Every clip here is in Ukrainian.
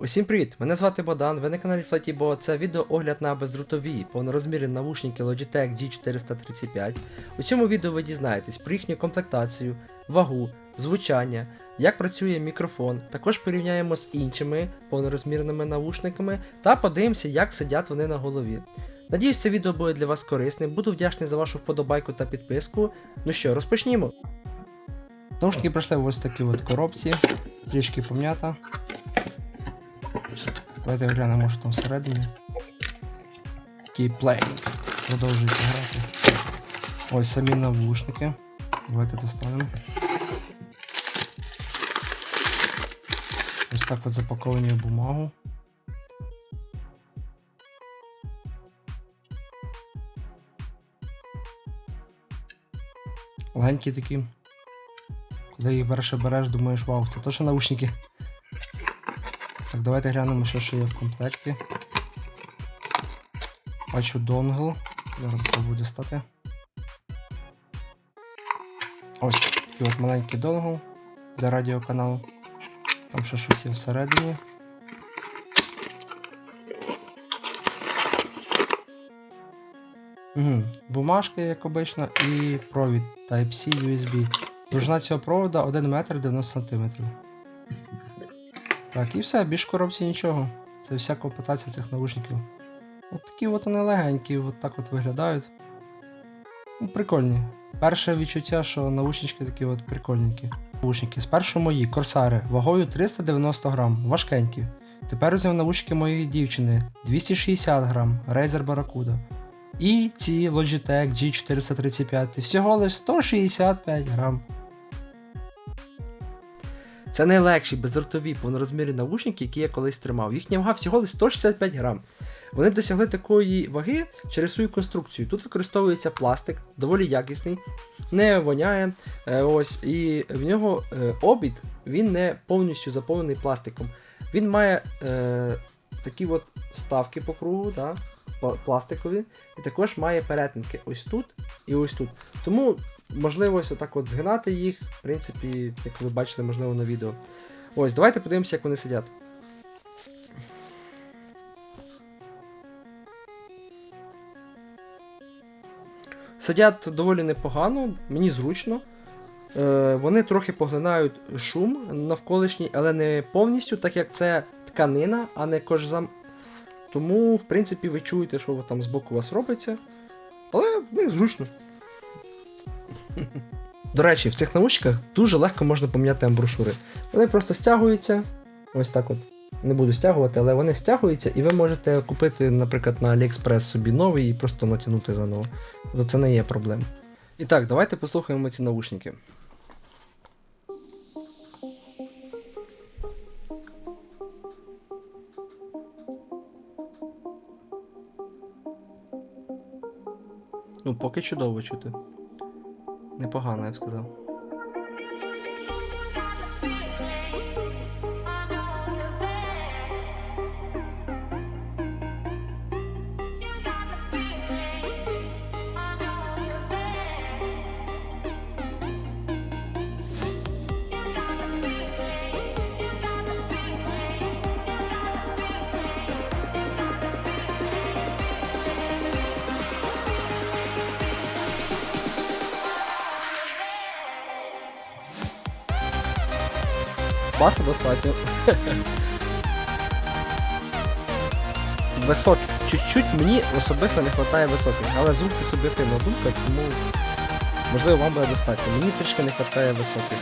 Усім привіт! Мене звати Богдан, ви на каналі Flattybo. Це відео огляд на бездротові повнорозмірні навушники Logitech G435. У цьому відео ви дізнаєтесь про їхню комплектацію, вагу, звучання, як працює мікрофон. Також порівняємо з іншими повнорозмірними навушниками та подивимося, як сидять вони на голові. Надіюсь, це відео буде для вас корисним. Буду вдячний за вашу вподобайку та підписку. Ну що, розпочнімо. Наушники прийшли в ось такі от коробці, трішки пом'ята. Давайте глянемо, що там всередині. Такий плейнг. Продовжуйте грати. Ось самі навушники. Давайте достанемо. Ось так от запаковані бумагу. Легенькі такі. Коли їх береш, береш, думаєш, вау, це точно наушники. Так, давайте глянемо, що ще є в комплекті. Бачу донгл. Зараз спробую дістати. Ось такий от маленький донгл для радіоканалу. Там ще щось є всередині. Угу. Бумажка, як обично, і провід Type-C USB. Довжина цього провода 1 метр 90 см. Так, і все, більш коробці нічого. Це вся комплектація цих наушників. От такі от вони легенькі, от так от виглядають. Ну, прикольні. Перше відчуття, що наушнички такі от прикольненькі. Наушники. Спершу мої корсари вагою 390 грам, важкенькі. Тепер взяв наушники моєї дівчини 260 грам, Razer Barracuda. І ці Logitech G435 всього лиш 165 грам. Це найлегші бездротові повнорозмірні навушники, які я колись тримав. Їхня вага всього лише 165 грам. Вони досягли такої ваги через свою конструкцію. Тут використовується пластик, доволі якісний, не воняє. е, Ось, і в нього е, обід він не повністю заповнений пластиком. Він має е, такі от вставки по кругу, да, пластикові, і також має перетинки ось тут і ось тут. Тому можливо ось отак от згинати їх, в принципі, як ви бачили, можливо, на відео. Ось, давайте подивимося, як вони сидять. Сидять доволі непогано, мені зручно. Е, вони трохи поглинають шум навколишній, але не повністю, так як це тканина, а не кожзам. Тому, в принципі, ви чуєте, що там збоку у вас робиться. Але в них зручно. До речі, в цих наушниках дуже легко можна поміняти амброшури. Вони просто стягуються. Ось так от. Не буду стягувати, але вони стягуються, і ви можете купити, наприклад, на AliExpress собі новий і просто натягнути заново. Тобто це не є проблема. І так, давайте послухаємо ці наушники. Поки чудово чути. Непогано, я б сказав. Басу достатньо. Високий. Чуть-чуть мені особисто не вистачає високих, але звук це суб'єктивна думка, тому можливо вам буде достатньо. Мені трішки не вистачає високих.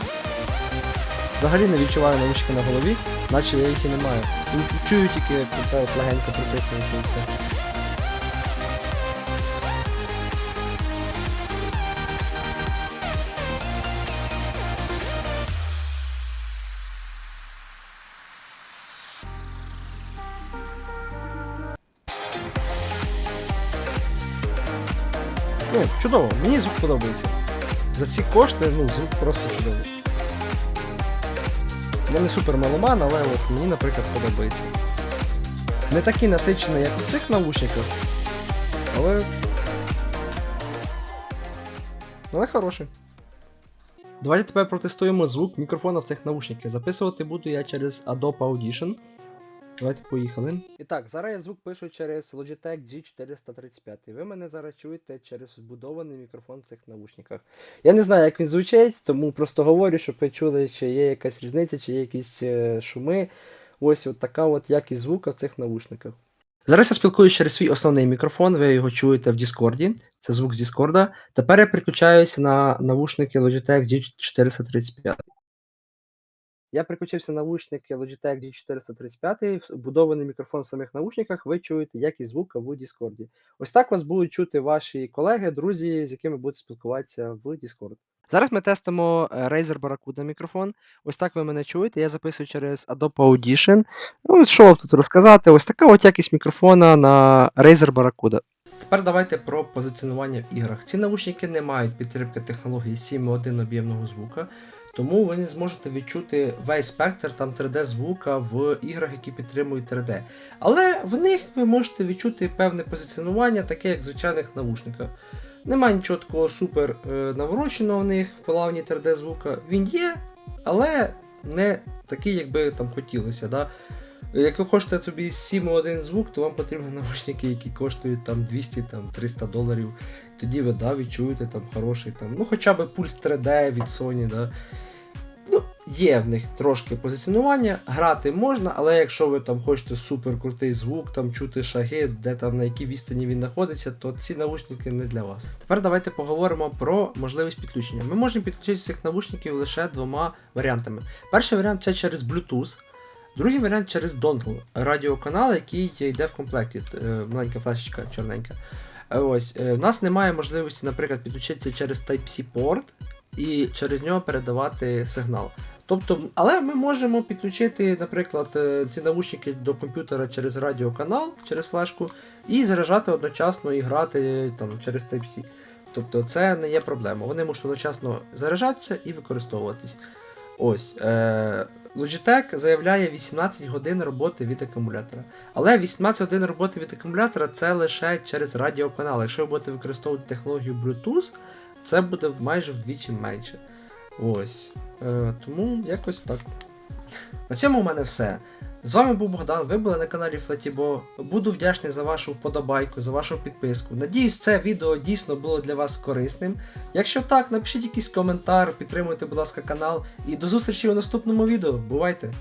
Взагалі не відчуваю наушники на голові, наче я їх і не маю. Чую тільки легенько притиснується і все. Ну, чудово, мені звук подобається. За ці кошти, ну, звук просто чудовий. Я не супер меломан, але от мені, наприклад, подобається. Не такий насичений, як у цих наушниках, але. Але хороший. Давайте тепер протестуємо звук мікрофона в цих наушниках. Записувати буду я через Adobe Audition. Давайте поїхали. І так, зараз я звук пишу через Logitech G435. Ви мене зараз чуєте через вбудований мікрофон в цих наушниках. Я не знаю, як він звучить, тому просто говорю, щоб ви чули, чи є якась різниця, чи є якісь е, шуми. Ось от така от якість звука в цих наушниках. Зараз я спілкуюся через свій основний мікрофон, ви його чуєте в Discord. Це звук з Discord. Тепер я переключаюся на навушники Logitech G435. Я переключився на навушники Logitech G435, вбудований мікрофон в самих наушниках, ви чуєте якість звука в Discord. Ось так вас будуть чути ваші колеги, друзі, з якими будете спілкуватися в Discord. Зараз ми тестимо е, Razer Barracuda мікрофон. Ось так ви мене чуєте. Я записую через Adobe Audition. Ну, що вам тут розказати? Ось така от якість мікрофона на Razer Barracuda. Тепер давайте про позиціонування в іграх. Ці наушники не мають підтримки технології 7.1 об'ємного звука, тому ви не зможете відчути весь спектр там 3D звука в іграх, які підтримують 3D. Але в них ви можете відчути певне позиціонування, таке як в звичайних наушниках. Немає нічого такого супер е, навороченого в них в плавні 3D звука. Він є, але не такий, як би там хотілося. Да? Як ви хочете собі 7.1 звук, то вам потрібні навушники, які коштують там 200-300 доларів. Тоді ви да, відчуєте там хороший там, ну хоча б пульс 3D від Sony. Да. Ну, є в них трошки позиціонування, грати можна, але якщо ви там хочете супер крутий звук, там чути шаги, де там на якій відстані він знаходиться, то ці наушники не для вас. Тепер давайте поговоримо про можливість підключення. Ми можемо підключити цих наушників лише двома варіантами. Перший варіант це через Bluetooth. Другий варіант через Dongle, радіоканал, який йде в комплекті, е, маленька флешечка чорненька. Е, Ось, е, у нас немає можливості, наприклад, підключитися через Type-C порт і через нього передавати сигнал. Тобто, але ми можемо підключити, наприклад, е, ці наушники до комп'ютера через радіоканал, через флешку, і заряджати одночасно і грати там, через Type-C. Тобто це не є проблема. Вони можуть одночасно заряджатися і використовуватись. Ось. Е- Logitech заявляє 18 годин роботи від акумулятора. Але 18 годин роботи від акумулятора це лише через радіоканал. Якщо ви будете використовувати технологію Bluetooth, це буде майже вдвічі менше. Ось. Е, тому якось так. На цьому у мене все. З вами був Богдан, ви були на каналі Флатібо. Буду вдячний за вашу вподобайку, за вашу підписку. Надіюсь, це відео дійсно було для вас корисним. Якщо так, напишіть якийсь коментар, підтримуйте, будь ласка, канал. І до зустрічі у наступному відео. Бувайте!